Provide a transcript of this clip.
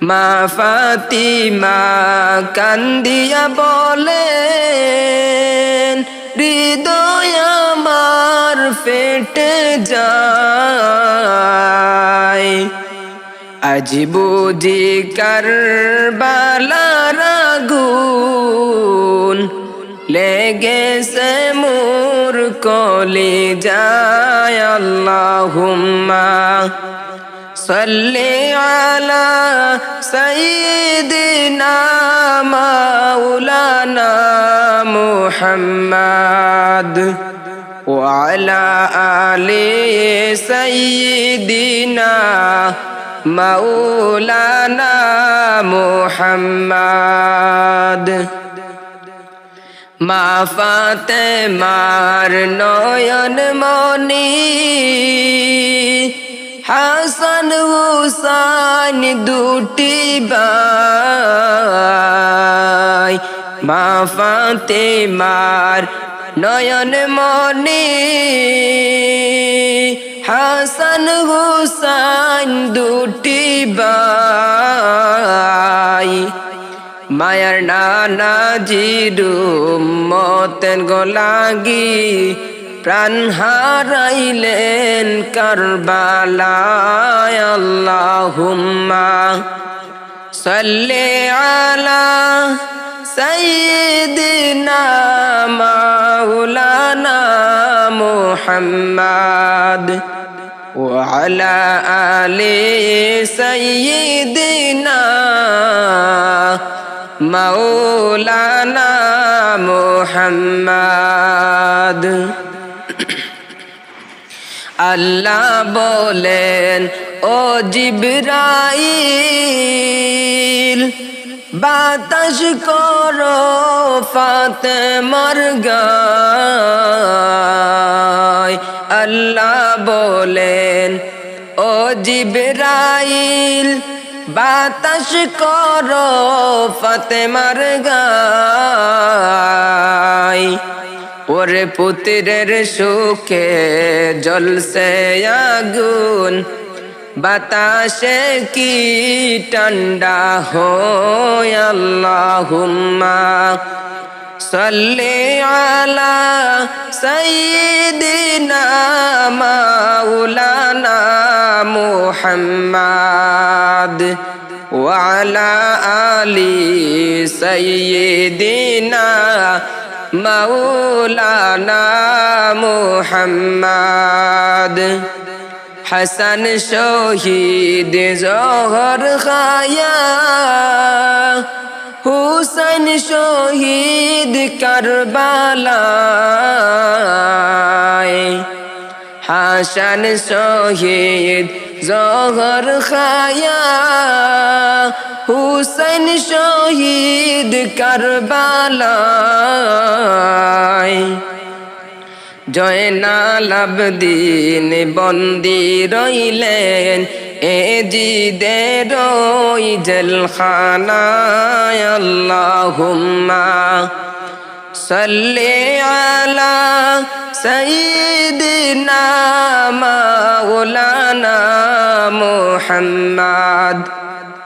মা ফাতিমা কান্দিয়া বলেন, হৃদয় আমার ফেটে যায়। আজ বুঝি কারবালার আগুন লেগেছে মোর কলে যায় আল্লাহুম্মা صل على سيدنا مولانا محمد وعلى آل سيدنا مولانا محمد মা ফাতে মার নয়ন মনি হাসান হুসান দুটি বাই মা ফাতে মার নয়ন মনে হাসান হুসান দুটি বাই মায়ার নানা জিরু মতেন গোলাগি প্রাণ হারাইলেন কারবালায় আল্লাহুম্মা সাল্লি আলা সাইয়্যিদিনা মাওলানা মুহাম্মদ وعلى آل سيدنا مولانا محمد আল্লাহ বলেন, ও জিবরাইল, বাতাস করো ফাতে মার আল্লাহ বলেন, ও জিবরাইল, বাতাস করো ফাতেমার গায়। ওর পুত্রের সুখে জলসে আগুন। বাতাসে কি ঠান্ডা আল্লাহুম্মা? সাল্লি আলা সাইয়্যিদিনা মাওলানা মুহাম্মদ ওয়া আলা আলি সাইয়্যিদিনা মৌলানা মোহাম্মদ। হাসান শহীদ জহর খায়া। হুসেন শহীদ কারবালায়। হাসান শহীদ জহর খায়া। হুসেন শহীদ কারবালায় জয়নাল আবদিন বন্দি রইলেন এ ওই জেলখানায় আল্লাহুম্মা সাল্লি আলা সাইয়্যিদিনা মাওলানা মুহাম্মদ